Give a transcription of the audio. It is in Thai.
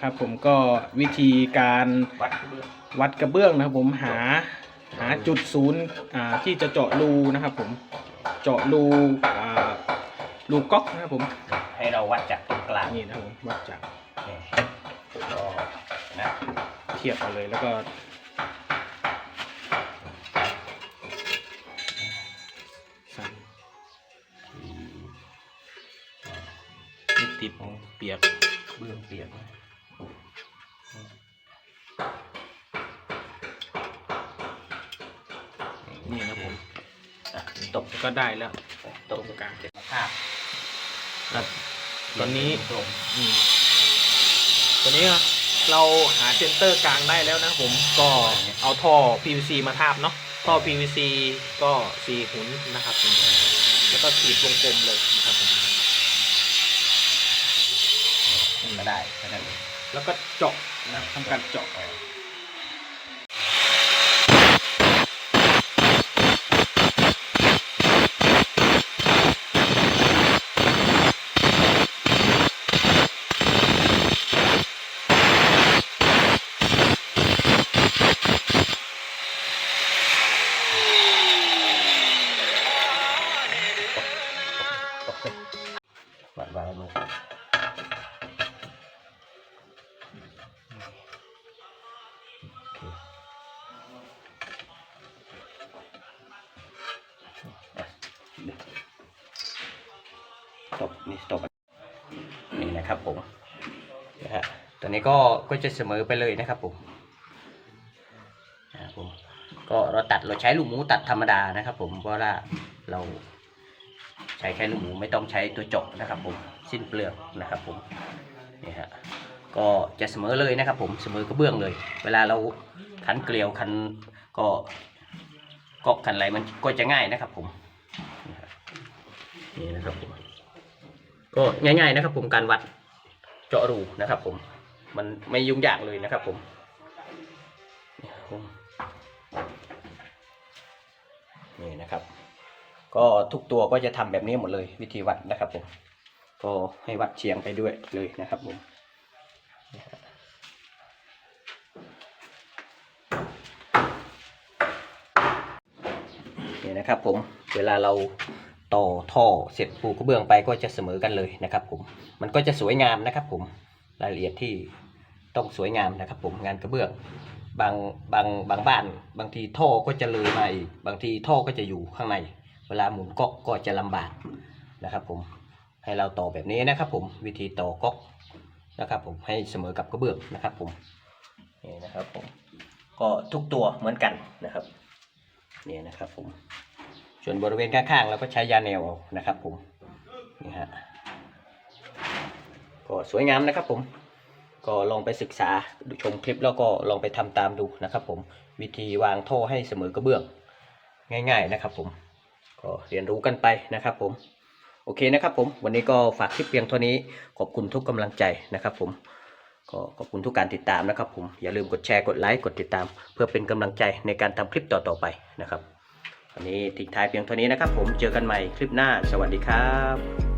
ครับผมก็วิธีการวัดกระเบื้องนะครับผมหาหาจุดศูนย์ที่จะเจาะรูนะครับผมเจาะรูรูก๊อกนะครับผมให้เราวัดจากตรงกลางนี่นะครับผมวัดจากนี่ก็นะเทียบกันเลยแล้วก็ติดเปียกเบื้องเปียก นะนี่นะผมอะตบก็ได้แล้วตตรบงกลางภาพแล้วตอนนี้ตรงอืมตัวนี้เราหาเซนเตอร์กลางได้แล้วนะผมก็เอาท่อ PVC มาทาบเนาะท่อ PVC ก็สี่หุนนะครับผมแล้วก็ขีดวงกลมเลยนะครับผมมันก็ได้แค่นั้นเองแล้วก็เจาะ นะครับทำการเจาะต ตบนี่ตบนี่นะครับผมนะฮะตัวนี้ก็ก็จะเสมอไปเลยนะครับผมนะครับผมก็เราตัดเราใช้ลูกหมูตัดธรรมดานะครับ ผมเพราะว่าเราใช้แค่ลูกหมูไม่ต้องใช้ตัวจาะนะครับ ผมสิ้นเปลือกนะครับผมนี่ฮะก็จะเสมอเลยนะครับ ผมเสมอกระเบื้องเลย เวลาเราขันเกลียวขันก็ก็ขันอะไรมันก็จะง่ายนะครับผมนี่นะครับผม ก็ง่าย ๆนะครับ ผมการวัดเจาะรูนะครับ ผม มันไม่ยุ่งยากเลยนะครับ ผมนี่ครับผมนี่นะครับ ก็ทุกตัวก็จะทำแบบนี้หมดเลยวิธีวัดนะครับ ผม ก็ให้วัดเฉียงไปด้วยเลยนะครับ ผมนี่นะครับ ผมเวลาเรา ต่อท่อเสร็จปูกระเบื้องไปก็จะเสมอกันเลยนะครับ ผมมันก็จะสวยงามนะครับ ผมรายละเอียดที่ต้องสวยงามนะครับ ผมงานกระเบื้องบางบางบางบ้าน บางทีท่อก็จะเลยมาอีกบางทีท่อก็จะอยู่ข้างใน เวลาหมุนก๊อกก็จะลำบากนะครับ ผมให้เราต่อแบบนี้นะครับ ผมวิธีต่อก๊อกนะครับ ผมให้เสมอกับกระเบื้องนะครับ ผมนี่นะครับผมก็ทุกตัวเหมือนกันนะครับนี่นะครับผม ส่วนบริเวณข้างๆเราก็ใช้ยาแนวเอานะครับผมนี่ฮะก็สวยงามนะครับผมก็ลองไปศึกษาชมคลิปแล้วก็ลองไปทำตามดูนะครับผมวิธีวางท่อให้เสมอกระเบื้องง่าย ๆนะครับผมก็เรียนรู้กันไปนะครับผมโอเคนะครับผมวันนี้ก็ฝากคลิปเพียงเท่านี้ขอบคุณทุกกำลังใจนะครับผมก็ขอบคุณทุกการติดตามนะครับผมอย่าลืมกดแชร์กดไลค์กดติดตาม เพื่อเป็นกำลังใจในการทำคลิปต่อๆไปนะครับ วันนี้ทิ้งท้ายเพียงเท่านี้นะครับ ผมเจอกันใหม่คลิปหน้า สวัสดีครับ